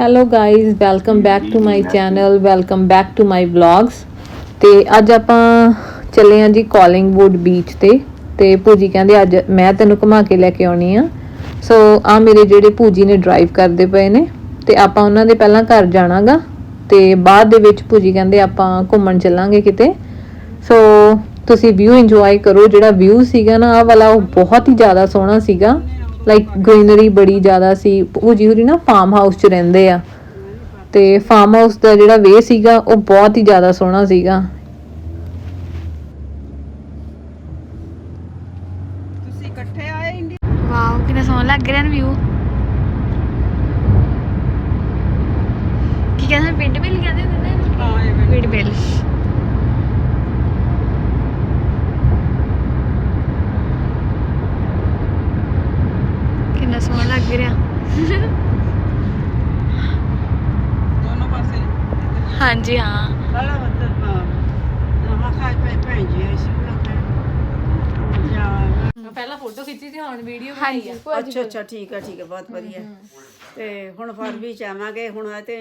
Hello guys welcome back to my channel welcome back to my vlogs ਤੇ ਅੱਜ ਆਪਾਂ ਚੱਲੇ ਆਂ ਜੀ ਕਾਲਿੰਗਵੁੱਡ ਬੀਚ ਤੇ। ਤੇ ਭੂਜੀ ਕਹਿੰਦੇ ਅੱਜ ਮੈਂ ਤੈਨੂੰ ਘੁਮਾ ਕੇ ਲੈ ਕੇ ਆਉਣੀ ਆ। ਸੋ ਆ ਮੇਰੇ ਜਿਹੜੇ ਭੂਜੀ ਨੇ ਡਰਾਈਵ ਕਰਦੇ ਪਏ ਨੇ। ਤੇ ਆਪਾਂ ਉਹਨਾਂ ਦੇ ਪਹਿਲਾਂ ਘਰ ਜਾਣਾਗਾ। ਤੇ ਬਾਅਦ ਦੇ ਵਿੱਚ ਭੂਜੀ ਕਹਿੰਦੇ ਆਪਾਂ ਘੁੰਮਣ ਚੱਲਾਂਗੇ ਕਿਤੇ। ਸੋ ਤੁਸੀਂ ਵਿਊ ਇੰਜੋਏ ਕਰੋ। ਜਿਹੜਾ ਵਿਊ ਸੀਗਾ ਨਾ ਆ ਵਾਲਾ ਉਹ ਬਹੁਤ ਹੀ ਜ਼ਿਆਦਾ ਸੋਹਣਾ ਸੀਗਾ। ਲਾਈਕ ਗ੍ਰੀਨਰੀ ਬੜੀ ਜ਼ਿਆਦਾ ਸੀ। ਭੂਜੀ ਹੁਰੀ ਨਾ ਫਾਰਮ ਹਾਊਸ 'ਚ ਰਹਿੰਦੇ ਆ। ਤੇ ਫਾਰਮ ਹਾਊਸ ਦਾ ਜਿਹੜਾ ਵੇ ਸੀਗਾ ਉਹ ਬਹੁਤ ਹੀ ਜ਼ਿਆਦਾ ਸੋਹਣਾ ਸੀਗਾ। ਤੁਸੀਂ ਇਕੱਠੇ ਆਏ ਇੰਡੀ ਵਾਓ ਕਿੰਨਾ ਸੋਹਣਾ ਲੱਗ ਰਿਹਾ ਨਾ ਵਿਊ ਕੀ ਕਹਿੰਦੇ ਨੇ ਪਿੰਡ ਬਿੱਲ ਕਹਿੰਦੇ ਹੁੰਦੇ ਨੇ ਹਾਂ ਇਹ ਪਿੰਡ ਬਿੱਲ ਕਿੰਨਾ ਸੋਹਣਾ ਲੱਗ ਰਿਹਾ। ਦੋਨੋਂ ਪਾਸੇ। ਹਾਂਜੀ ਹਾਂ। ਸਾਰਾ ਮਤਲਬ ਹਾਂ। ਖਾਈ ਪੈ ਭੈਣ ਜੀ ਐਸੀ ਬਣਾ ਜਾ ਪਹਿਲਾਂ ਫੋਟੋ ਖਿੱਚੀ ਸੀ ਹੁਣ ਵੀਡੀਓ ਹਾਂਜੀ ਅੱਛਾ ਅੱਛਾ ਠੀਕ ਹੈ ਠੀਕ ਹੈ ਬਹੁਤ ਵਧੀਆ। ਤੇ ਹੁਣ ਫਰਵਰੀ ਚ ਆਵਾਂਗੇ ਹੁਣ ਤੇ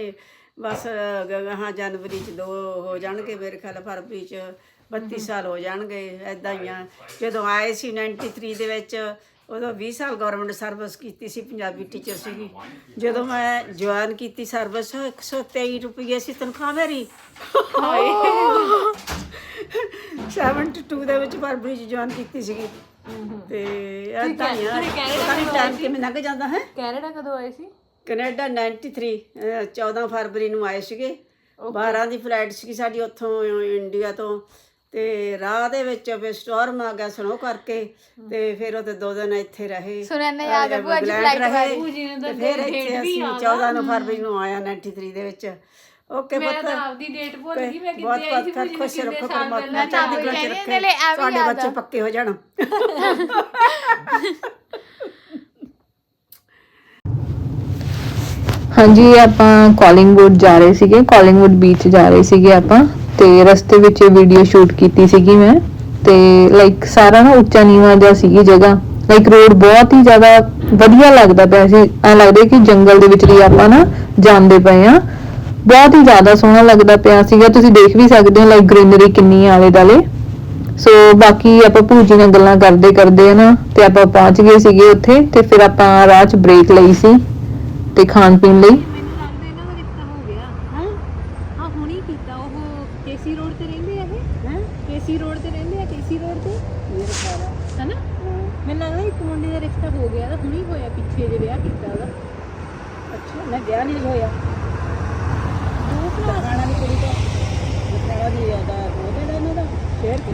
ਬਸ ਹਾਂ ਜਨਵਰੀ ਚ ਦੋ ਹੋ ਜਾਣਗੇ ਮੇਰੇ ਖਿਆਲ ਫਰਵਰੀ ਚ 32 ਸਾਲ ਹੋ ਜਾਣਗੇ ਐਦਾਂ ਹੀ ਆ। ਜਦੋਂ ਆਏ ਸੀ 93 ਦੇ ਵਿੱਚ ਉਦੋਂ 20 ਸਾਲ ਗਵਰਨਮੈਂਟ ਸਰਵਿਸ ਕੀਤੀ ਸੀ ਪੰਜਾਬੀ ਟੀਚਰ ਸੀਗੀ। ਜਦੋਂ ਮੈਂ ਜੁਆਇਨ ਕੀਤੀ ਸਰਵਿਸ 123 ਰੁਪਏ ਸੀ ਤਨਖਾਹ ਮੇਰੀ। ਹਾਏ। 72 ਦੇ ਵਿੱਚ ਫਰਵਰੀ ਚ ਜੁਆਇਨ ਕੀਤੀ ਸੀਗੀ। ਤੇ ਐਦਾਂ ਹੀ ਆ। ਪਤਾ ਨਹੀਂ ਟਾਈਮ ਕਿਵੇਂ ਲੰਘ ਜਾਂਦਾ ਹੈ? ਕੈਨੇਡਾ ਕਦੋਂ ਆਏ ਸੀ? ਕੈਨੇਡਾ 93 ਅਹ 14 ਫਰਵਰੀ ਨੂੰ ਆਏ ਸੀਗੇ। 12 ਦੀ ਫਲਾਈਟ ਸੀਗੀ ਸਾਡੀ ਉੱਥੋਂ ਇੰਡੀਆ ਤੋਂ। ਤੇ ਰਾਹ ਦੇ ਵਿੱਚ ਫਿਰ ਸਟਾਰਮ ਆ ਗਿਆ ਸਨੋ ਕਰਕੇ ਤੇ ਫਿਰ ਉਹਦੇ ਦੋ ਦਿਨ ਇੱਥੇ ਰਹੇ। ਸੁਣਿਆ ਨਾ ਯਾਦ ਆ ਭੂਆ ਜੀ ਇੰਗਲੈਂਡ flight ਰਹੇ, ਵਾਲੀ। ਭੂਜੀ ਨੇ ਤਾਂ ਤੇ ਫਿਰ date ਇੱਥੇ ਵੀ ਅਸੀਂ ਯਾਦ 14 ਨੂੰ ਫਰਵਰੀ ਨੂੰ ਆਇਆ 93 ਦੇ ਵਿੱਚ। ਓਕੇ ਮੈਂ ਪੁੱਤ। ਤਾਂ ਆਪਦੀ ਡੇਟ ਭੁੱਲ ਗਈ ਮੈਂ ਬਹੁਤ ਕਿੱਥੇ ਆਈ ਸੀ ਬਹੁਤ ਭੂਜੀ ਖੁਸ਼ ਨੂੰ ਰੱਖੋ ਕਿੰਨੇ ਸਾਲ ਪਰਮਾਤਮਾ ਪਹਿਲਾਂ ਚੜ੍ਹਦੀ ਕਲਾ ਚ ਕਹਿੰਦੇ ਰੱਖੇ ਨੇ ਐਵੇਂ ਤੁਹਾਡੇ ਯਾਦ ਬੱਚੇ ਆ। ਪੱਕੇ ਹੋ ਜਾਣ। ਹਾਂਜੀ ਆਪਾਂ ਕਾਲਿੰਗਵੁੱਡ ਜਾ ਰਹੇ ਸੀਗੇ ਕਾਲਿੰਗਵੁੱਡ ਬੀਚ ਜਾ ਰਹੇ ਸੀਗੇ ਆਪਾਂ। ਤੇ ਰਸਤੇ ਵਿੱਚ ਵੀਡੀਓ ਸ਼ੂਟ ਕੀਤੀ ਸੀਗੀ ਮੈਂ। ਤੇ ਲਾਈਕ ਸਾਰਾ ਨਾ ਉੱਚਾ ਨੀਵਾਂ ਜਿਹਾ ਸੀਗੀ ਜਗ੍ਹਾ। ਲਾਈਕ ਰੋਡ ਬਹੁਤ ਹੀ ਜ਼ਿਆਦਾ ਵਧੀਆ ਲੱਗਦਾ ਪਿਆ ਸੀ। ਐ ਲੱਗਦਾ ਕਿ ਜੰਗਲ ਦੇ ਵਿੱਚ ਦੀ ਆਪਾਂ ਨਾ ਜਾਂਦੇ ਪਏ ਆ ਬਹੁਤ ਹੀ ਜ਼ਿਆਦਾ ਸੋਹਣਾ ਲੱਗਦਾ ਪਿਆ ਸੀਗਾ। ਤੁਸੀਂ ਦੇਖ ਵੀ ਸਕਦੇ ਹੋ ਲਾਈਕ ਗ੍ਰੀਨਰੀ ਕਿੰਨੀ ਆਲੇ ਦਾਲੇ ਸੋ ਬਾਕੀ ਆਪਾਂ ਭੂਜੀ ਨਾਲ ਗੱਲਾਂ ਕਰਦੇ ਕਰਦੇ ਨਾ, ਤੇ ਆਪਾਂ ਪਹੁੰਚ ਗਏ ਸੀਗੇ ਉੱਥੇ, ਤੇ ਫਿਰ ਆਪਾਂ ਰਾਹ 'ਚ ਬ੍ਰੇਕ ਲਈ ਸੀ, ਤੇ ਖਾਣ ਪੀਣ ਲਈ ਮੈਨੂੰ ਲੱਗਦਾ ਇਹਨਾਂ ਦਾ ਰਿਸ਼ਤਾ ਹੋ ਗਿਆ ਹਾਂ ਆ ਹੁਣੀ ਕੀਤਾ ਉਹ ਕੇਸੀ ਰੋਡ ਤੇ ਰਹਿੰਦੇ ਆ ਇਹ ਹੈ ਕੇਸੀ ਰੋਡ ਤੇ ਰਹਿੰਦੇ ਆ ਕੇਸੀ ਰੋਡ ਤੇ ਮੇਰੇ ਖਿਆਲ ਹਨਾ ਮੈਨੂੰ ਲੱਗਦਾ ਇੱਕ ਮੁੰਡੇ ਦਾ ਰਿਸ਼ਤਾ ਹੋ ਗਿਆ ਤਾਂ ਹੁਣੀ ਹੋਇਆ ਪਿੱਛੇ ਜੇ ਵਿਆਹ ਕੀਤਾ ਉਹਦਾ। ਅੱਛਾ ਨਾ ਵਿਆਹ ਨਹੀਂ ਹੋਇਆ। ਦੋ ਭਰਾ ਨਹੀਂ ਕੁੜੀ ਦਾ ਬਤਾਵਾ ਦੀ ਆਦਾ ਉਹਦੇ ਦਾ ਇਹਨਾਂ ਦਾ? ਸ਼ੇਰ ਕਿ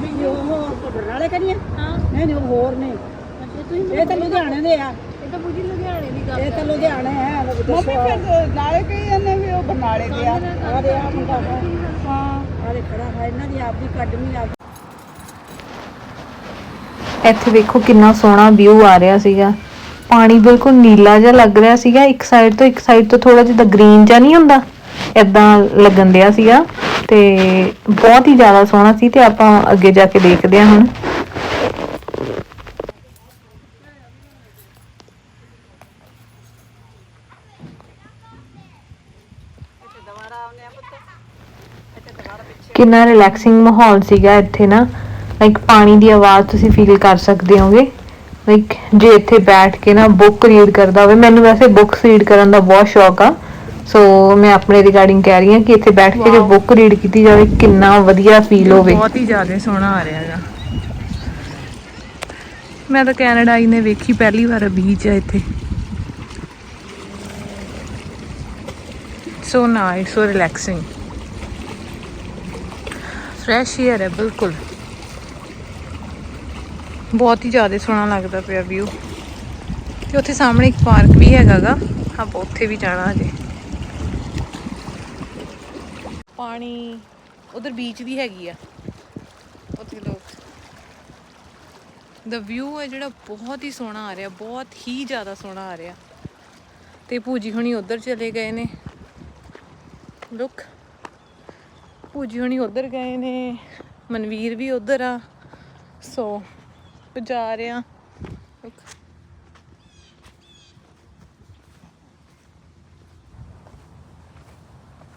ਵੀ ਉਹ ਬਰਨਾਲੇ ਕਰੀਏ ਹਾਂ। ਨਹੀਂ ਨਹੀਂ ਉਹ ਹੋਰ ਨੇ। ਅੱਛਾ ਤੁਸੀਂ ਇਹ ਤਾਂ ਲੁਧਿਆਣੇ ਦੇ ਆ। ਇਹ ਤਾਂ ਬੁਝੀ ਲੁਧਿਆਣੇ ਦੀ ਗੱਲ ਇਹ ਤਾਂ ਲੁਧਿਆਣੇ ਹੈ ਮੰਮੀ ਫਿਰ ਨਾਲੇ ਕਹੀ ਜਾਂਦੇ ਵੀ ਉਹ ਬਰਨਾਲੇ ਦੇ ਆ। ਆ ਦੇ ਆ ਮੁੰਡਾ। ਹਾਂ। ਆ ਦੇ ਖੜਾ ਹੈ ਇਹਨਾਂ ਦੀ ਆਪਦੀ ਅਕੈਡਮੀ ਆ। ਇੱਥੇ ਵੇਖੋ ਕਿੰਨਾ ਸੋਹਣਾ ਵਿਊ ਆ ਰਿਹਾ ਸੀਗਾ। ਪਾਣੀ ਬਿਲਕੁਲ ਨੀਲਾ ਜਿਹਾ ਲੱਗ ਰਿਹਾ ਸੀਗਾ, ਇੱਕ ਸਾਈਡ ਤੋਂ ਇੱਕ ਸਾਈਡ ਤੋਂ ਥੋੜਾ ਜਿਹਾ ਗ੍ਰੀਨ ਜਿਹਾ ਨਹੀਂ ਹੁੰਦਾ ਇਦਾਂ ਲੱਗਣ ਦਿਆ ਸੀਗਾ ਤੇ ਬਹੁਤ ਹੀ ਜ਼ਿਆਦਾ ਸੋਹਣਾ ਸੀ ਤੇ ਆਪਾਂ ਅੱਗੇ ਜਾ ਕੇ ਦੇਖਦੇ ਹਾਂ ਹੁਣ। ਕਿੰਨਾ ਰਿਲੈਕਸਿੰਗ ਮਾਹੌਲ ਸੀਗਾ ਇੱਥੇ ਨਾ। ਲਾਈਕ ਪਾਣੀ ਦੀ ਆਵਾਜ਼ ਤੁਸੀਂ ਫੀਲ ਕਰ ਸਕਦੇ ਹੋਗੇ। ਲਾਈਕ ਜੇ ਇੱਥੇ ਬੈਠ ਕੇ ਨਾ ਬੁੱਕ ਰੀਡ ਕਰਦਾ ਹੋਵੇ ਮੈਨੂੰ ਵੈਸੇ ਬੁੱਕਸ ਰੀਡ ਕਰਨ ਦਾ ਬਹੁਤ ਸ਼ੌਕ ਆ। ਸੋ ਮੈਂ ਆਪਣੇ ਰਿਗਾਰਡਿੰਗ ਕਹਿ ਰਹੀ ਹਾਂ ਕਿ ਇੱਥੇ ਬੈਠ ਕੇ ਜੇ ਬੁੱਕ ਰੀਡ ਕੀਤੀ ਜਾਵੇ ਕਿੰਨਾ ਵਧੀਆ ਫੀਲ ਹੋਵੇ। ਬਹੁਤ ਹੀ ਜ਼ਿਆਦਾ ਸੋਹਣਾ ਆ ਰਿਹਾ ਹੈਗਾ। ਮੈਂ ਤਾਂ ਕੈਨੇਡਾ ਆਈ ਨੇ ਵੇਖੀ ਪਹਿਲੀ ਵਾਰ ਬੀਚ ਆ ਇੱਥੇ। So nice so relaxing fresh air ਹੈ ਬਿਲਕੁਲ। ਬਹੁਤ ਹੀ ਜ਼ਿਆਦਾ ਸੋਹਣਾ ਲੱਗਦਾ ਪਿਆ ਵਿਊ ਤੇ ਉੱਥੇ ਸਾਹਮਣੇ ਇੱਕ ਪਾਰਕ ਵੀ ਹੈਗਾਗਾ। ਆਪਾਂ ਉੱਥੇ ਵੀ ਜਾਣਾ ਅਜੇ ਪਾਣੀ ਉਧਰ ਬੀਚ ਵੀ ਹੈਗੀ ਆ। ਉੱਥੇ ਲੋਕ ਦਾ ਵਿਊ ਹੈ ਜਿਹੜਾ ਬਹੁਤ ਹੀ ਸੋਹਣਾ ਆ ਰਿਹਾ, ਬਹੁਤ ਹੀ ਜ਼ਿਆਦਾ ਸੋਹਣਾ ਆ ਰਿਹਾ। ਤੇ ਭੂਜੀ ਹੁਣੀ ਉਧਰ ਚਲੇ ਗਏ ਨੇ। ਲੁੱਕ ਭੂਜੀ ਹੁਣੀ ਉਧਰ ਗਏ ਨੇ। ਮਨਵੀਰ ਵੀ ਉਧਰ ਆ। ਸੋ ਜਾ ਰਿਹਾ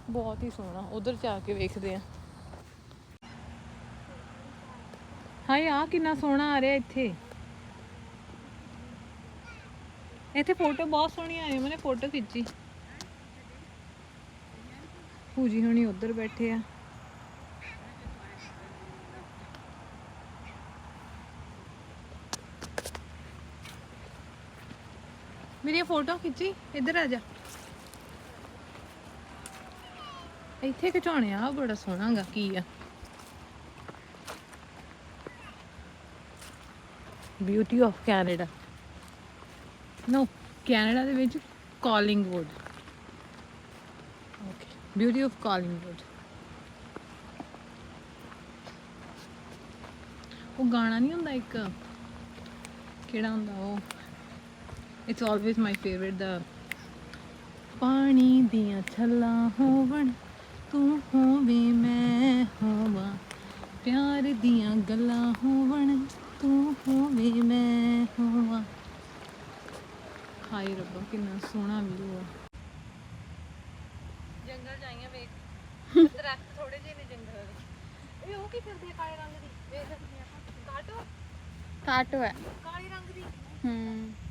ਬਹੁਤ ਹੀ ਸੋਹਣਾ, ਉਧਰ ਜਾ ਕੇ ਵੇਖਦੇ ਆ ਹਾਏ ਆ ਕਿੰਨਾ ਸੋਹਣਾ ਆ ਰਿਹਾ ਇੱਥੇ। ਇੱਥੇ ਫੋਟੋ ਬਹੁਤ ਸੋਹਣੀ ਆਈ ਮੈਨੇ ਫੋਟੋ ਖਿੱਚੀ। ਪੂਜੀ ਹੁਣੀ ਉਧਰ ਬੈਠੇ ਆ। ਮੇਰੀ ਫੋਟੋ ਖਿੱਚੀ, ਇੱਧਰ ਆ ਜਾ। ਇੱਥੇ ਖਿਚਾਉਣੇ ਆ ਬੜਾ ਸੋਹਣਾ ਕੀ ਆ। Beauty of Canada no Canada ਦੇ ਵਿੱਚ Collingwood okay beauty of Collingwood ਉਹ ਗਾਣਾ ਨਹੀਂ ਹੁੰਦਾ ਇੱਕ? ਕਿਹੜਾ ਹੁੰਦਾ ਉਹ? ਇਟਸ ਆਲਵੇਸ ਮਾਈ ਫੇਵਰਿਟ ਦਾ ਪਾਣੀ ਦੀਆਂ ਛੱਲਾਂ ਹੋਵਣ ਤੂੰ ਹੋਵੇ ਮੈਂ ਹੋਵਾਂ। ਪਿਆਰ ਦੀਆਂ ਗੱਲਾਂ ਹੋਵਣ ਤੂੰ ਹੋਵੇ ਮੈਂ ਹੋਵਾਂ। ਹਾਏ ਰੱਬਾ ਕਿੰਨਾ ਸੋਹਣਾ ਵਿਊ ਆ। ਜੰਗਲ ਜਾਈਆਂ ਵੇਖ। ਦਰਖਤ ਥੋੜੇ ਜਿਹੇ ਨੇ ਜੰਗਲ ਦੇ ਇਹ ਉਹ ਕੀ ਫਿਰਦੇ ਆ ਕਾਲੇ ਰੰਗ ਦੀ? ਵੇਖ। ਕਾਟੋ। ਕਾਟੋ ਹੈ। ਕਾਲੇ ਰੰਗ ਦੀ। ਹੂੰ।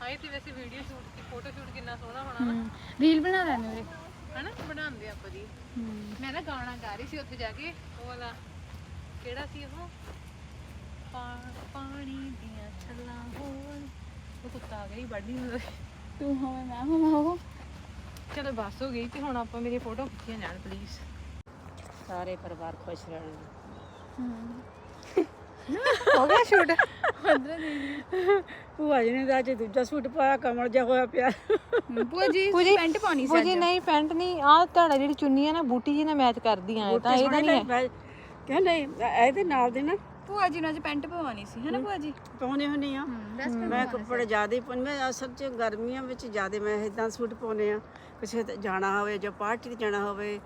ਹਾਏ ਤੇ ਵੈਸੇ ਵੀਡੀਓ ਸ਼ੂਟ ਕੀ ਫੋਟੋ ਸ਼ੂਟ ਕਿੰਨਾ ਸੋਹਣਾ ਹੋਣਾ ਨਾ ਰੀਲ ਬਣਾ ਲੈਣੇ ਉਰੇ ਹਨਾ ਬਣਾਉਂਦੇ ਆਪਾਂ ਜੀ। ਮੈਂ ਨਾ ਗਾਣਾ ਗਾ ਰਹੀ ਸੀ ਉੱਥੇ ਜਾ ਕੇ ਉਹ ਵਾਲਾ ਕਿਹੜਾ ਸੀ ਉਹ? ਪਾ- ਪਾਣੀ ਦੀਆਂ ਛੱਲਾਂ ਹੋਣ। ਉਹ ਕੁੱਤਾ ਆ ਗਈ ਵੱਡੀ ਹੋ ਗਈ ਤੂੰ ਹੋਵੇਂ ਮੈਂ ਹੋਵਾਂ ਉਹ। ਚਲੋ ਬਸ ਹੋ ਗਈ ਤੇ ਹੁਣ ਆਪਾਂ ਮੇਰੀ ਫੋਟੋ ਖਿੱਚੀਆਂ ਜਾਣ ਪਲੀਜ਼ ਸਾਰੇ ਪਰਿਵਾਰ ਖੁਸ਼ ਰਹਿਣ। ਹੋ ਗਿਆ ਸ਼ੂਟ? ਭੂਆ ਜੀ ਨੇ ਤਾਂ ਅੱਜ ਦੂਜਾ ਸੂਟ ਪਾਇਆ ਕਮਲ ਜਿਹਾ ਹੋਇਆ ਪਿਆ। ਭੂਆ ਜੀ ਪੈਂਟ ਪਾਉਣੀ ਸੀ ਜੀ ਨਹੀਂ ਪੈਂਟ ਨਹੀਂ ਆਹ ਤੁਹਾਡਾ ਜਿਹੜੀ ਚੁੰਨੀ ਹੈ ਨਾ ਬੂਟੀ ਜੀ ਨਾਲ ਮੈਚ ਕਰਦੀ ਆ ਤਾਂ ਇਹਦਾ ਨਹੀਂ ਹੈ। ਕਹਿੰਦੇ ਇਹਦੇ ਨਾਲ ਦੇ ਨਾ ਭੂਆ ਜੀ ਨੂੰ ਅੱਜ ਪੈਂਟ ਪਵਾਉਣੀ ਸੀ ਹੈਨਾ ਭੂਆ ਜੀ? ਪਾਉਣੇ ਹੁੰਨੀ ਆ। ਮੈਂ ਕੱਪੜੇ ਜ਼ਿਆਦਾ ਹੀ ਪਾਉਂ ਮੈਂ ਅਸਲ 'ਚ ਗਰਮੀਆਂ ਵਿੱਚ ਜ਼ਿਆਦਾ ਮੈਂ ਇਦਾਂ ਸੂਟ ਪਾਉਨੇ ਆ ਕਿਸੇ ਤੇ ਜਾਣਾ ਹੋਵੇ ਜਾਂ ਪਾਰਟੀ ਤੇ ਜਾਣਾ ਹੋਵੇ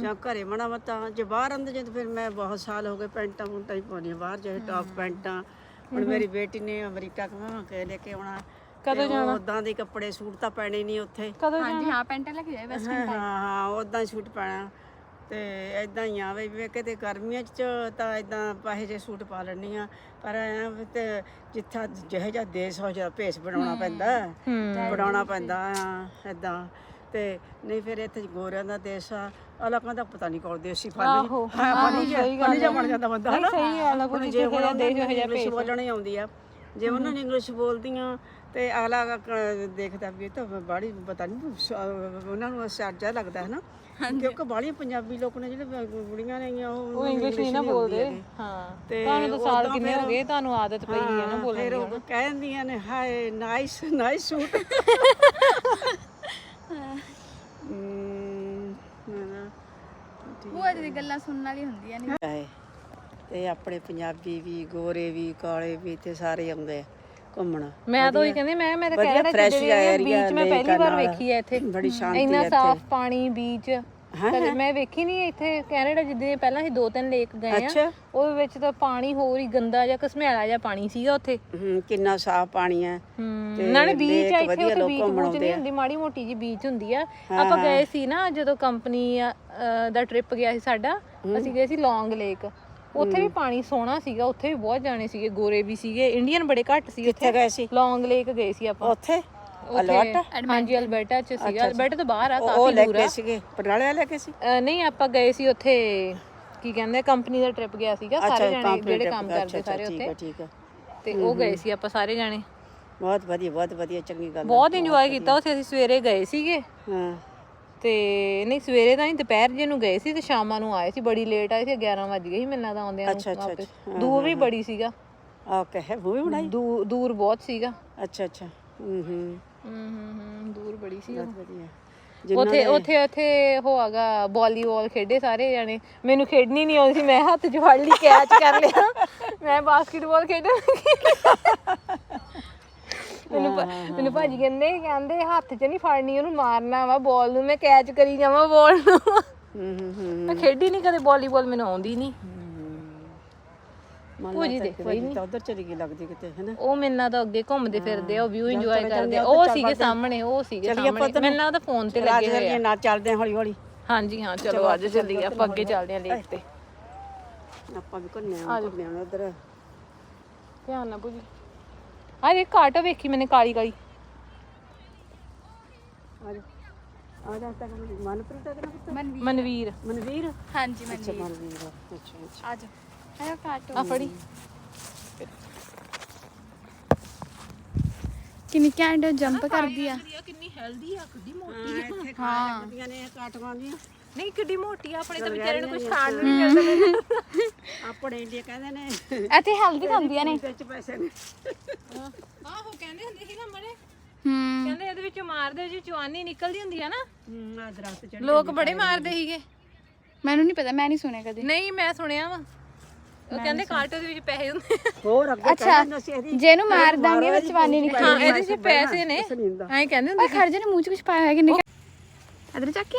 ਜਾਂ ਘਰੇ ਮਣਾ ਮਤਾ ਜੇ ਬਾਹਰ ਅੰਦਰ ਜਦ ਫਿਰ ਮੈਂ ਬਹੁਤ ਸਾਲ ਹੋ ਗਏ ਪੈਂਟਾਂ ਪੁੰਟਾਂ ਹੀ ਪਾਉਣੀ ਬਾਹਰ ਜੇ ਟੌਪ ਪੈਂਟਾਂ। ਹੁਣ ਮੇਰੀ ਬੇਟੀ ਨੇ ਅਮਰੀਕਾ ਕਮਾ ਕੇ ਲੈ ਕੇ ਆਉਣਾ ਕਦੋਂ ਜਾਣਾ? ਉਦਾਂ ਦੇ ਕੱਪੜੇ ਸੂਟ ਤਾਂ ਪੈਣੇ ਨਹੀਂ ਉੱਥੇ। ਹਾਂਜੀ ਹਾਂ ਪੈਂਟ ਲੈ ਕੇ ਜਾਏ ਬਸ ਹਾਂ ਹਾਂ। ਉਦਾਂ ਸੂਟ ਪਾਣਾ। ਤੇ ਇਦਾਂ ਹੀ ਆ ਵੀ ਵੇ ਕਿਤੇ ਗਰਮੀਆਂ ਚ ਤਾਂ ਇਦਾਂ ਪਾਹੇ ਜੇ ਸੂਟ ਪਾ ਲੈਣੀ ਆ ਪਰ ਐਂ ਵੀ ਤੇ ਜਿੱਥਾ ਜਿਹੇ ਜਿਹਾ ਦੇਸ਼ ਹੋ ਜਾ ਭੇਸ ਬਣਾਉਣਾ ਪੈਂਦਾ। ਬਣਾਉਣਾ ਪੈਂਦਾ ਆ ਇਦਾਂ ਤੇ ਨਹੀਂ ਫਿਰ ਇੱਥੇ ਗੋਰਿਆਂ ਦਾ ਦੇਸ਼ ਆ ਅਲੱਗਾਂ ਦਾ ਪਤਾ ਨਹੀਂ ਕੋਲ ਦੇਸੀ ਫਲ ਆਹੋ, ਹਾਂ ਫਨੀ ਜਿਹਾ ਫਨੀ ਜਿਹਾ ਬਣ ਜਾਂਦਾ ਬੰਦਾ ਹਨਾ। ਸਹੀ ਗੱਲ ਆ, ਹੁਣ ਜੇ ਹੁਣ ਦੇਸ਼ ਇੰਗਲਿਸ਼ ਬੋਲਣੀ ਆਉਂਦੀ ਆ ਜੇ ਉਹਨਾਂ ਨੇ ਇੰਗਲਿਸ਼ ਬੋਲਦੀਆਂ ਤੇ ਅਗਲਾ ਕ- ਦੇਖਦਾ ਵੀ ਇਹ ਤਾਂ ਬਾੜੀ ਪਤਾ ਨਹੀਂ ਉਹਨਾਂ ਨੂੰ ਸਾਜਾ ਲੱਗਦਾ ਹੈ ਨਾ ਕਿਉਂਕਿ ਬਾਹਲੀਆਂ ਪੰਜਾਬੀ ਲੋਕ ਨੇ ਜਿਹੜੇ ਬੁੜੀਆਂ ਨੇਗੀਆਂ ਉਹ ਉਹ ਇੰਗਲਿਸ਼ ਨਹੀਂ ਨਾ ਬੋਲਦੇ। ਹਾਂ। ਤੁਹਾਨੂੰ ਤਾਂ ਸਾਲ ਕਿੰਨੇ ਹੋ ਗਏ? ਤੁਹਾਨੂੰ ਆਦਤ ਪਈ ਹੈ ਨਾ ਬੋਲਣ ਫਿਰ ਉਹ ਕਹਿੰਦੀਆਂ ਨੇ ਹਾਏ ਨਾਈਸ ਨਾਈਸ ਸੂਟ ਹਮ, ਹਾਂ, ਭੂਆ ਜੀ ਦੀ ਗੱਲਾਂ ਸੁਣਨ ਵਾਲੀ ਹੁੰਦੀਆਂ ਨੇ। ਹੈ ਤੇ ਆਪਣੇ ਪੰਜਾਬੀ ਵੀ ਗੋਰੇ ਵੀ ਕਾਲੇ ਵੀ ਤੇ ਸਾਰੇ ਆਉਂਦੇ ਆ। ਘੁੰਮਣ। ਮੈਂ ਤਾਂ ਉਹੀ ਕਹਿੰਦੀ ਮੈਂ ਮੈਂ ਤਾਂ ਵਧੀਆ ਕਹਿ ਰਿਹਾ fresh ਜਿਹੜੀ ਜਿਹਾ ਬੀਚ area ਮੈਂ lake ਪਹਿਲੀ ਵਾਰ ਨਾਲ। ਵੇਖੀ ਹੈ ਇੱਥੇ। ਬੜੀ ਸ਼ਾਂਤੀ ਇੰਨਾ ਹੈ ਸਾਫ਼ ਪਾਣੀ ਬੀਚ ਕਦੇ ਮੈਂ ਵੇਖੀ ਨਹੀਂ ਇੱਥੇ ਕੈਨੇਡਾ ਜਿੱਦੇ ਪਹਿਲਾਂ ਅਸੀਂ ਦੋ ਤਿੰਨ ਲੇਕ ਗਏ ਆ ਅੱਛਾ। ਉਹਦੇ ਵਿੱਚ ਤਾਂ ਪਾਣੀ ਹੋਰ ਹੀ ਗੰਦਾ ਜਿਹਾ ਘਸਮੈਲਾ ਜਿਹਾ ਪਾਣੀ ਸੀਗਾ ਉੱਥੇ। ਕਿੰਨਾ ਸਾਫ਼ ਪਾਣੀ ਹੈ। ਹੂੰ ਨਾਲੇ ਬੀਚ ਆ lake ਇੱਥੇ ਵਧੀਆ ਉੱਥੇ ਲੋਕ ਬੀਚ ਘੁੰਮਣ ਬੂਚ ਨਹੀਂ ਹੁੰਦੀ ਮਾੜੀ ਮੋਟੀ ਜੀ ਬੀਚ ਹੁੰਦੀ ਆ। ਆਪਾਂ ਗਏ ਸੀ ਨਾ ਜਦੋਂ ਕੰਪਨੀ ਦਾ ਟ੍ਰਿਪ ਗਿਆ ਸੀ ਸਾਡਾ ਅਸੀਂ ਗਏ ਸੀ ਲੌਂਗ ਲੇਕ ਉੱਥੇ ਵੀ ਪਾਣੀ ਸੋਹਣਾ ਸੀਗਾ ਉੱਥੇ ਵੀ ਬਹੁਤ ਜਾਣੇ ਸੀਗੇ ਗੋਰੇ ਵੀ ਸੀਗੇ ਇੰਡੀਅਨ ਬੜੇ ਘੱਟ ਸੀ ਉੱਥੇ। ਕਿੱਥੇ ਗਏ ਸੀ? ਲੌਂਗ ਲੇਕ ਗਏ ਸੀ ਆਪਾਂ। ਉੱਥੇ? ਅਲਬਰਟਾ ਹਾਂਜੀ ਅਲਬਰਟਾ ਚ ਸੀਗਾ। ਅਲਬਰਟਾ ਤੋਂ ਬਾਹਰ ਆ ਕਾਫੀ ਦੂਰ ਆ। ਸੀਗੇ ਪਟਿਆਲੇ ਲੈ ਕੇ ਸੀ? ਨਹੀਂ ਆਪਾਂ ਗਏ ਸੀ ਉੱਥੇ ਕੀ ਕਹਿੰਦੇ ਕੰਪਨੀ ਦਾ ਟ੍ਰਿਪ ਗਿਆ ਸੀਗਾ ਸਾਰੇ ਜਾਣੇ ਜਿਹੜੇ ਕੰਮ ਕਰਦੇ ਸਾਰੇ ਠੀਕ ਹੈ ਉੱਥੇ। ਠੀਕ ਹੈ ਤੇ ਉਹ ਗਏ ਸੀ ਆਪਾਂ ਸਾਰੇ ਜਾਣੇ। ਬਹੁਤ ਵਧੀਆ ਬਹੁਤ ਵਧੀਆ ਚੰਗੀ ਗੱਲ। ਬਹੁਤ ਇੰਜੋਏ ਕੀਤਾ ਉੱਥੇ ਅਸੀਂ ਸਵੇਰੇ ਗਏ ਸੀਗੇ। ਹਾਂ। ਤੇ ਨਹੀਂ ਸਵੇਰੇ ਤਾਂ ਨਹੀਂ ਦੁਪਹਿਰ ਜੇ ਨੂੰ ਗਏ ਸੀ ਤੇ ਸ਼ਾਮਾਂ ਨੂੰ ਆਏ ਸੀ ਬੜੀ ਲੇਟ ਆਏ ਸੀ 11 ਵਜ ਗਏ ਸੀ ਮੈਨੂੰ ਲੱਗਦਾ ਆਉਂਦਿਆਂ ਅੱਛਾ, ਨੂੰ ਅੱਛਾ, ਵਾਪਸ ਦੂਰ ਵੀ ਬੜੀ ਸੀਗਾ। ਓਕੇ ਹੈ ਮੂਵੀ ਬਣਾਈ ਦੂ- ਦੂਰ ਬਹੁਤ ਸੀਗਾ। ਅੱਛਾ ਅੱਛਾ। ਹੂੰ ਹੂੰ। ਹੂੰ ਹੂੰ ਹੂੰ ਦੂਰ ਬੜੀ ਸੀ। ਬਹੁਤ ਵਧੀਆ। ਜਿਨ੍ਹਾਂ ਉੱਥੇ ਉੱਥੇ ਉੱਥੇ ਹੋਆਗਾ ਵਾਲੀਬਾਲ ਖੇਡੇ ਸਾਰੇ ਜਾਣੇ। ਮੈਨੂੰ ਖੇਡਣੀ ਨਹੀਂ ਆਉਂਦੀ ਸੀ ਮੈਂ ਹੱਥ 'ਚ ਫੜ ਲਈ ਕੈਚ ਕਰ ਲਿਆ। ਮੈਂ ਬਾਸਕਟਬਾਲ ਖੇਡਣ ਲੱਗੀ। ਮੈਨੂੰ ਭਾ- ਮੈਨੂੰ ਭਾਜੀ ਕਹਿੰਦੇ ਕਹਿੰਦੇ ਹੱਥ 'ਚ ਨਹੀਂ ਫੜਨੀ ਉਹਨੂੰ ਮਾਰਨਾ ਵਾ ਬਾਲ ਨੂੰ ਮੈਂ ਕੈਚ ਕਰੀ ਜਾਵਾਂ ਬਾਲ ਨੂੰ। ਹੂੰ ਹੂੰ ਹੂੰ ਮੈਂ ਖੇਡੀ ਨਹੀਂ ਕਦੇ ਵਾਲੀਬਾਲ ਮੈਨੂੰ ਆਉਂਦੀ ਨਹੀਂ ਭੂਜੀ ਦੇਖੋ ਹੀ ਤਾਂ ਉਧਰ ਚਲੀ ਗਈ ਲੱਗਦੀ ਕਿਤੇ ਹੈ ਨਾ ਉਹ ਮੇਰੇ ਨਾਲ ਤਾਂ ਅੱਗੇ ਘੁੰਮਦੇ ਫਿਰਦੇ ਆ ਉਹ ਵਿਊ ਇੰਜੋਏ ਕਰਦੇ ਆ। ਉਹ ਸੀਗੇ ਸਾਹਮਣੇ ਉਹ ਸੀਗੇ ਸਾਹਮਣੇ। ਨਾਲ ਤਾਂ ਫੋਨ ਤੇ ਲੱਗੇ ਹੋਏ ਆ। ਨਾਲ ਚੱਲਦੇ ਹਾਂ ਹੌਲੀ ਹੌਲੀ ਹਾਂਜੀ ਹਾਂ ਚਲੋ ਅੱਜ ਚੱਲੀਏ ਆਪਾਂ ਅੱਗੇ ਚੱਲਦੇ ਆ ਲੇਕ ਤੇ। ਆਪਾਂ ਵੀ ਘੁੰਨੇ ਆ ਘੁੰਨੇ ਆ ਉਧਰ। ਧਿਆਨ ਨਾਲ ਭੂਜੀ। ਆ ਇਹ ਕਾਟੋ ਵੇਖੀ ਮੈਨੇ ਕਾਲੀ ਕਾਲੀ। ਆ ਜਾ। ਆ ਜਾ ਤੱਕ ਮਨਪ੍ਰੀਤ ਦਾ ਪੁੱਤ? ਮਨਵੀਰ। ਮਨਵੀਰ। ਹਾਂਜੀ ਮੈਂ ਅੱਛਾ ਮਨਵੀਰ। ਅੱਛਾ ਅੱਛਾ। ਆ ਜਾ। ਆਇਆ ਕਾਟੋ ਆ ਫੜੀ। ਕਿੰਨੀ ਘੈਂਟ ਜੰਪ ਕਰਦੀ ਆ। ਕਿੰਨੀ ਹੈਲਦੀ ਆ ਕਿੱਡੀ ਹਾਂ ਇੱਥੇ ਖਾ ਲੱਗਦੀਆਂ ਨੇ ਕਾਟਵਾਂ ਦੀਆਂ। ਨਹੀਂ ਕਿੱਡੀ ਮੋਟੀ ਆ ਆਪਣੇ ਤਾਂ ਵਿਚਾਰੇ ਨੂੰ ਕੁਝ ਖਾਣ ਨੂੰ ਨਹੀਂ ਮਿਲਦਾ ਆਪਣੇ ਇੰਡੀਆ ਕਹਿੰਦੇ ਨੇ। ਇੱਥੇ ਹੈਲਦੀ ਖਾਂਦੀਆਂ ਨੇ। ਵਿੱਚ ਪੈਸੇ ਨੇ। ਆਹੋ ਕਹਿੰਦੇ ਹੁੰਦੇ ਸੀ ਨਾ ਮਰੇ ਹੂੰ ਕਹਿੰਦੇ ਇਹਦੇ ਵਿੱਚੋਂ ਮਾਰਦੇ ਜੀ ਚਵਾਨੀ ਨਿਕਲਦੀ ਹੁੰਦੀ ਆ ਨਾ। ਹੂੰ ਆ ਦਰਖਤ ਚੜ ਲੋਕ ਬੜੇ ਮਾਰਦੇ ਸੀਗੇ। ਮੈਨੂੰ ਨਹੀਂ ਪਤਾ ਮੈਂ ਨਹੀਂ ਸੁਣਿਆ ਕਦੇ। ਨਹੀਂ ਮੈਂ ਸੁਣਿਆ ਵਾ। ਉਹ ਕਹਿੰਦੇ ਕਾਟੋ ਦੇ ਵਿੱਚ ਪੈਸੇ ਹੁੰਦੇ ਹੋਰ ਅੱਗੇ ਅੱਛਾ ਕਹਿੰਦੇ ਸੀ ਇਹਦੀ ਜੇ ਇਹਨੂੰ ਮਾਰ ਦਾਂਗੇ ਵਿੱਚ ਪਾਣੀ ਨਿਕਲ ਹਾਂ ਇਹਦੇ ਵਿੱਚ ਪੈਸੇ ਨੇ। ਐਂ ਕਹਿੰਦੇ ਹੁੰਦੇ ਓਏ ਖੜ ਜਾ ਨੇ ਮੂੰਹ ਚ ਕੁਝ ਪਾਇਆ ਹੋਇਆ ਕਿ ਨਹੀਂ? ਇਧਰ ਚੱਕੀ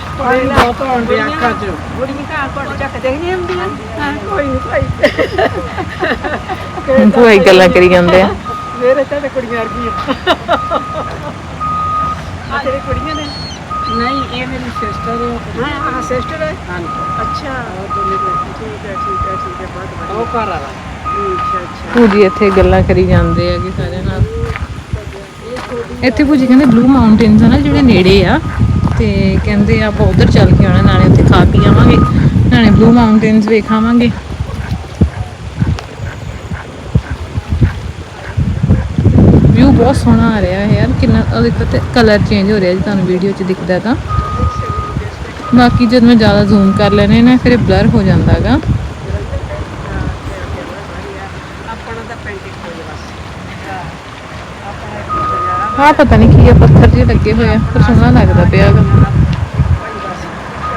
ਪਾਣੀ ਬਹੁਤ ਆਉਂਦੇ ਅੱਖਾਂ 'ਚ। ਬੁੜੀਆਂ ਘਾਹ ਘੁੱਟ ਚੱਕ ਦੇਖਦੀਆਂ ਹੁੰਦੀਆਂ। ਹਾਂ। ਕੋਈ ਨਹੀਂ ਭਾਈ। ਗੱਲਾਂ ਕਰੀ ਜਾਂਦੇ ਆ। ਮੇਰੇ ਤਾਂ ਕੁੜੀਆਂ ਵਰਗੀਆਂ। ਆ ਤੇਰੀ ਕੁੜੀਆਂ ਨੇ? ਨਹੀਂ ਇਹ ਮੇਰੀ ਸਿਸਟਰ ਹੈ ਹਾਂ ਆ ਸਿਸਟਰ ਹੈ ਹਾਂ ਅੱਛਾ। ਉਹ ਦੋਨੇ ਠੀਕ ਹੈ ਠੀਕ ਹੈ ਠੀਕ ਹੈ ਬਹੁਤ ਵਧੀਆ। ਉਹ ਘਰ ਵਾਲਾ। ਅੱਛਾ ਅੱਛਾ। ਭੂਜੀ ਇੱਥੇ ਗੱਲਾਂ ਕਰੀ ਜਾਂਦੇ ਆ ਕਿ ਸਾਰੇ ਨਾਲ। ਇੱਥੇ ਭੂਜੀ ਕਹਿੰਦੇ ਬਲੂ ਮਾਊਂਟੇਨਸ ਆ ਨਾ ਜਿਹੜੇ ਨੇੜੇ ਆ। ਤੇ ਕਹਿੰਦੇ ਆਪਾਂ ਉਧਰ ਚੱਲ ਕੇ ਆਉਣਾ, ਨਾਲੇ ਉੱਥੇ ਖਾ ਪੀ ਆਵਾਂਗੇ, ਨਾਲੇ ਬਲੂ ਮਾਊਂਟੇਨਸ ਵੇਖਾਵਾਂਗੇ। ਵਿਊ ਬਹੁਤ ਸੋਹਣਾ ਆ ਰਿਹਾ ਹੈ ਯਾਰ, ਕਿੰਨਾ ਉਹ ਦੇਖੋ ਤੇ ਕਲਰ ਚੇਂਜ ਹੋ ਰਿਹਾ ਜੀ, ਤੁਹਾਨੂੰ ਵੀਡੀਓ 'ਚ ਦਿਖਦਾ ਤਾਂ। ਬਾਕੀ ਜਦ ਮੈਂ ਜ਼ਿਆਦਾ ਜ਼ੂਮ ਕਰ ਲੈਣੇ ਨਾ, ਫਿਰ ਬਲਰ ਹੋ ਜਾਂਦਾ ਹੈਗਾ ਆਪਣਾ ਤਾਂ ਪੈਂਟਿੰਗ ਹੋ ਜਾ ਬਸ ਆਪਣਾ ਇੱਕ ਹੋ ਪਤਾ ਨਹੀਂ ਕੀ ਆ, ਪੱਥਰ ਜਿਹੇ ਲੱਗੇ ਹੋਏ ਆ, ਪਰ ਸੋਹਣਾ ਲੱਗਦਾ ਪਿਆ ਹੈਗਾ।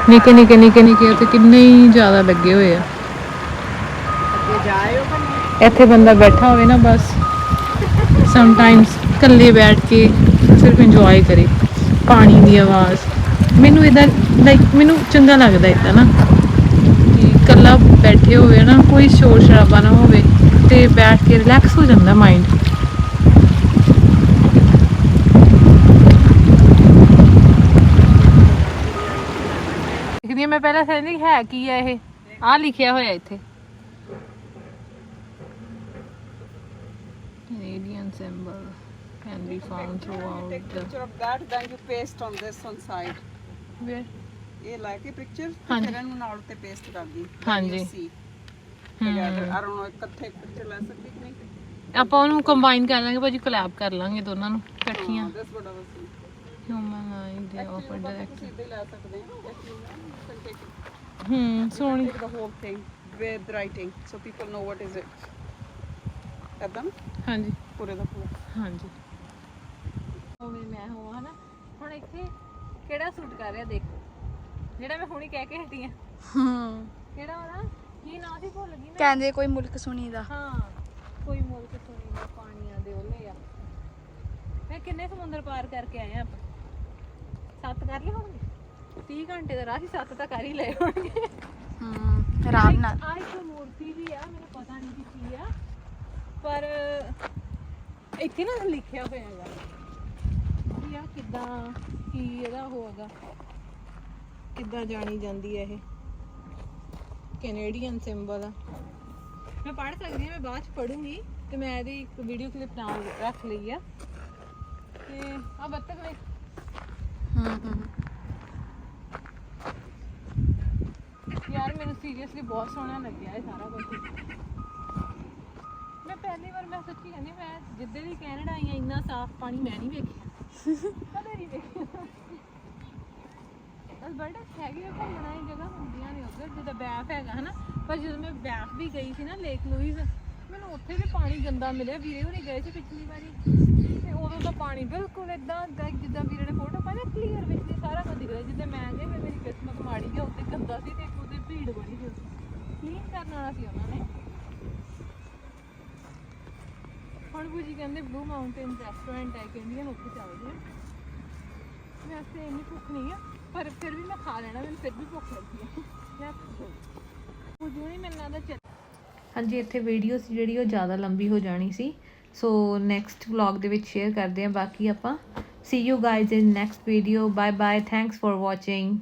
ਨਿੱਕੇ ਨਿੱਕੇ ਨਿੱਕੇ ਨਿੱਕੇ, ਉੱਥੇ ਕਿੰਨੇ ਹੀ ਜ਼ਿਆਦਾ ਲੱਗੇ ਹੋਏ ਆ। ਇੱਥੇ ਬੰਦਾ ਬੈਠਾ ਹੋਵੇ ਨਾ ਬਸ। ਸਮ ਟਾਈਮਸ ਇਕੱਲੇ ਬੈਠ ਕੇ ਸਿਰਫ ਇੰਜੋਏ ਕਰੇ। ਪਾਣੀ ਦੀ ਆਵਾਜ਼। ਮੈਨੂੰ ਇਦਾਂ ਲਾਈਕ ਮੈਨੂੰ ਚੰਗਾ ਲੱਗਦਾ ਇਦਾਂ ਨਾ। ਕਿ ਇਕੱਲਾ ਬੈਠੇ ਹੋਵੇ ਨਾ, ਕੋਈ ਸ਼ੋਰ ਸ਼ਰਾਬਾ ਨਾ ਹੋਵੇ ਤੇ ਬੈਠ ਕੇ ਰਿਲੈਕਸ ਹੋ ਜਾਂਦਾ ਮਾਈਂਡ ਮੈਂ ਪਹਿਲਾਂ ਸਮਝਦੀ ਹੈ ਕੀ ਹੈ ਇਹ? ਆ ਲਿਖਿਆ ਹੋਇਆ ਇੱਥੇ। Canadian symbol can be found throughout the picture of that, then you paste on this one side. where? ਇਹ ਲੈ ਕੇ ਪਿਕਚਰ ਹਾਂਜੀ। ਫਿਰ ਇਹਨੂੰ ਨਾਲ ਤੇ ਪੇਸਟ ਕਰ ਦੀ। ਹਾਂਜੀ। ਸੀ ਟੁਗੇਦਰ ਆਈ ਡੋਨਟ ਨੋ ਇਕੱਠੇ ਪਿਕਚਰ ਲੈ ਸਕਦੀ ਕਿ ਨਹੀਂ? ਆਪਾਂ ਉਹਨੂੰ ਕੰਬਾਈਨ ਕਰ ਲਾਂਗੇ ਭਾਜੀ ਕੋਲੈਬ ਕਰ ਲਾਂਗੇ ਦੋਨਾਂ ਨੂੰ ਇਕੱਠੀਆਂ। ਦਿਸ ਵਟ ਆਈ ਸੀ ਹਿਊਮਨ ਆਈ ਦੇ ਆਫਰ ਡਾਇਰੈਕਟ ਹੀ ਲੈ ਸਕਦੇ ਹੋ। Take ਸੋਹਣੀ। take the whole thing with writing so people know what is it. ਨਾ ਹਾਂਜੀ। ਪੂਰੇ ਦਾ ਪੂਰਾ। ਹਾਂਜੀ। ਉਵੇਂ ਮੈਂ ਹੋਵਾਂ ਹਨਾ? ਹੁਣ ਇੱਥੇ ਕਿਹੜਾ ਸੂਟ ਕਰ ਰਿਹਾ ਦੇਖੋ। ਜਿਹੜਾ ਮੈਂ ਹੁਣੀ ਕਹਿ ਕੇ ਹਟੀ ਆ। ਹੂੰ। ਕਿਹੜਾ ਉਹਦਾ ਕੀ ਨਾਂ ਸੀ ਭੁੱਲ ਗਈ ਮੈਂ। ਕਹਿੰਦੇ ਕੋਈ ਮੁਲਕ ਸੁਣੀ ਦਾ। ਹਾਂ ਕੋਈ ਮੁਲਕ ਸੁਣੀ ਦਾ ਪਾਣੀਆਂ ਦੇ ਉਹਲੇ ਆ। ਮੈਂ ਕਿੰਨੇ ਸਮੁੰਦਰ ਪਾਰ ਕਰਕੇ ਆਏ ਆ ਆਪਾਂ? ਸੱਤ ਕਰ ਲਏ ਹੋਣਗੇ? 30 ਘੰਟੇ ਦਾ ਰਾਹ ਸੀ ਸੱਤ ਤਾਂ ਕਰ ਹੀ ਲਏ ਹੋਣਗੇ। ਹੂੰ ਆਰਾਮ ਨਾਲ। ਆ ਇੱਕ ਮੂਰਤੀ ਵੀ ਆ ਮੈਨੂੰ ਪਤਾ ਨਹੀਂ ਕਿ ਕੀ ਆ। ਪਰ ਇੱਥੇ ਨਾ ਲਿਖਿਆ ਹੋਇਆ ਹੈਗਾ ਕਿ ਆ ਕਿੱਦਾਂ ਕੀ ਇਹਦਾ ਹੋਗਾ। ਕਿੱਦਾਂ ਜਾਣੀ ਜਾਂਦੀ ਹੈ ਇਹ। ਕੈਨੇਡੀਅਨ ਸਿੰਬਲ ਆ। ਮੈਂ ਪੜ੍ਹ ਸਕਦੀ ਹਾਂ ਮੈਂ ਬਾਅਦ ਚ ਪੜੂੰਗੀ ਤੇ ਮੈਂ ਇਹਦੀ ਇੱਕ ਵੀਡੀਓ ਕਲਿੱਪ ਨਾਲ ਰੱਖ ਲਈ ਆ। ਤੇ ਆ ਬੱਤਖ ਵੇ ਹੂੰ ਹੂੰ ਯਾਰ ਮੈਨੂੰ ਸੀਰੀਅਸਲੀ ਬਹੁਤ ਸੋਹਣਾ ਲੱਗਿਆ ਇਹ ਸਾਰਾ ਕੁਝ ਮੈਂ ਪਹਿਲੀ ਵਾਰ ਮੈਂ ਸੱਚੀ ਕਹਿੰਦੀ ਮੈਂ ਜਿੱਦੇ ਦੀ ਕੈਨੇਡਾ ਆਈ ਹਾਂ, ਇੰਨਾ ਸਾਫ਼ ਪਾਣੀ ਮੈਂ ਨਹੀਂ ਵੇਖਿਆ। ਕਦੇ ਨਹੀਂ ਵੇਖਿਆ। ਅਲਬਰਟਾ ਹੈਗੀ ਆ, ਘੁੰਮਣ ਵਾਲੀ ਜਗ੍ਹਾ ਹੁੰਦੀਆਂ ਨੇ ਉਧਰ, ਜਿੱਦਾਂ ਬੈਫ ਹੈਗਾ ਹਨਾ। ਪਰ ਜਦੋਂ ਮੈਂ ਬੈਫ ਵੀ ਗਈ ਸੀ ਨਾ, ਲੇਕ ਲੂਈਜ਼, ਮੈਨੂੰ ਉੱਥੇ ਵੀ ਪਾਣੀ ਗੰਦਾ ਮਿਲਿਆ। ਵੀਰੇ ਹੋਣੀ ਗਏ ਸੀ ਪਿਛਲੀ ਵਾਰੀ। ਤੇ ਉਦੋਂ ਦਾ ਪਾਣੀ ਬਿਲਕੁਲ ਇਦਾਂ ਜਿੱਦਾਂ ਵੀਰੇ ਨੇ ਫੋਟੋ ਪਾਇਆ ਕਲੀਅਰ ਵਿੱਚ ਸਾਰਾ ਕੁਝ ਦਿਖ ਜਿੱਦਾਂ ਮੈਂ ਗਈ ਮੇਰੀ ਕਿਸਮਤ ਮਾੜੀ ਆ, ਉੱਥੇ ਗੰਦਾ ਸੀ ਤੇ ਭੀੜ ਬੜੀ ਸੀ। ਕਲੀਨ ਕਰਨ ਵਾਲਾ ਸੀ ਉਹਨਾਂ ਨੇ। ਹੁਣ ਬੂਜੀ ਕਹਿੰਦੇ ਬਲੂ ਮਾਊਂਟੇਨ ਰੈਸਟੋਰੈਂਟ ਹੈ ਕਹਿੰਦੀਆਂ ਉੱਥੇ ਚੱਲਦੇ ਆ ਵੈਸੇ ਇੰਨੀ ਭੁੱਖ ਨਹੀਂ ਆ, ਪਰ ਫਿਰ ਵੀ ਮੈਂ ਖਾ ਲੈਣਾ, ਮੈਨੂੰ ਫਿਰ ਵੀ ਭੁੱਖ ਲੱਗੀ ਹੈ ਬੂਜੀ ਨਹੀਂ ਮੈਨੂੰ ਲੱਗਦਾ ਚੱਲ ਹਾਂਜੀ, ਇੱਥੇ ਵੀਡੀਓ ਸੀ ਜਿਹੜੀ, ਉਹ ਜ਼ਿਆਦਾ ਲੰਬੀ ਹੋ ਜਾਣੀ ਸੀ। ਸੋ ਨੈਕਸਟ ਵਲੌਗ ਦੇ ਵਿੱਚ ਸ਼ੇਅਰ ਕਰਦੇ ਹਾਂ, ਬਾਕੀ ਆਪਾਂ। See you guys in next video bye bye thanks for watching